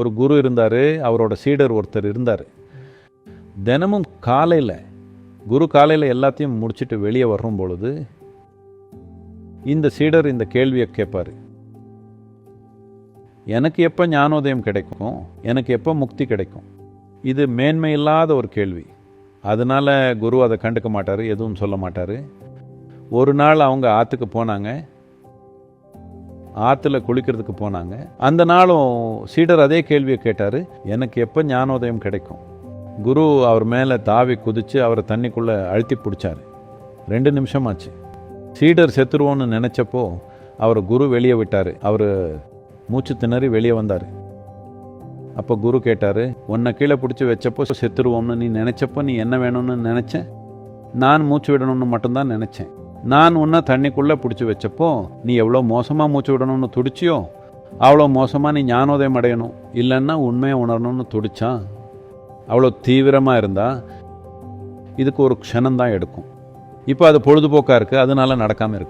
ஒரு குரு இருந்தார் அவரோட சீடர் ஒருத்தர் இருந்தார். தினமும் காலையில் குரு காலையில் எல்லாத்தையும் முடிச்சுட்டு வெளியே வரும் பொழுது இந்த சீடர் இந்த கேள்வியை கேட்பார். எனக்கு எப்போ ஞானோதயம் கிடைக்கும்? எனக்கு எப்போ முக்தி கிடைக்கும்? இது மேன்மை இல்லாத ஒரு கேள்வி. அதனால குரு அதை கண்டுக்க மாட்டார் எதுவும் சொல்ல மாட்டார். ஒரு நாள் அவங்க ஆற்றுக்கு போனாங்க. ஆற்றுல குளிக்கிறதுக்கு போனாங்க. அந்த நாளும் சீடர் அதே கேள்வியை கேட்டார் எனக்கு எப்போ ஞானோதயம் கிடைக்கும்? குரு அவர் மேலே தாவி குதித்து அவரை தண்ணிக்குள்ளே அழுத்தி பிடிச்சாரு. ரெண்டு நிமிஷம் ஆச்சு சீடர் செத்துருவோன்னு நினச்சப்போ அவர் குரு வெளியே விட்டார். அவர் மூச்சு திணறி வெளியே வந்தார். அப்போ குரு கேட்டார் உன்னை கீழே பிடிச்சி வச்சப்போ செத்துருவோம்னு நீ நினச்சப்போ நீ என்ன வேணும்னு நினச்ச? நான் மூச்சு விடணும்னு மட்டும்தான் நினச்சேன். நான் உன்னை தண்ணிக்குள்ளே பிடிச்சி வச்சப்போ நீ எவ்வளோ மோசமாக மூச்சு விடணும்னு துடிச்சியோ அவ்வளோ மோசமாக நீ ஞானோதயம் அடையணும். இல்லைன்னா உண்மையை உணரணும்னு துடிச்சான் அவ்வளோ தீவிரமாக இருந்தா இதுக்கு ஒரு க்ஷணம் தான் எடுக்கும். இப்போ அது பொழுதுபோக்காக இருக்குது அதனால நடக்காமல் இருக்குது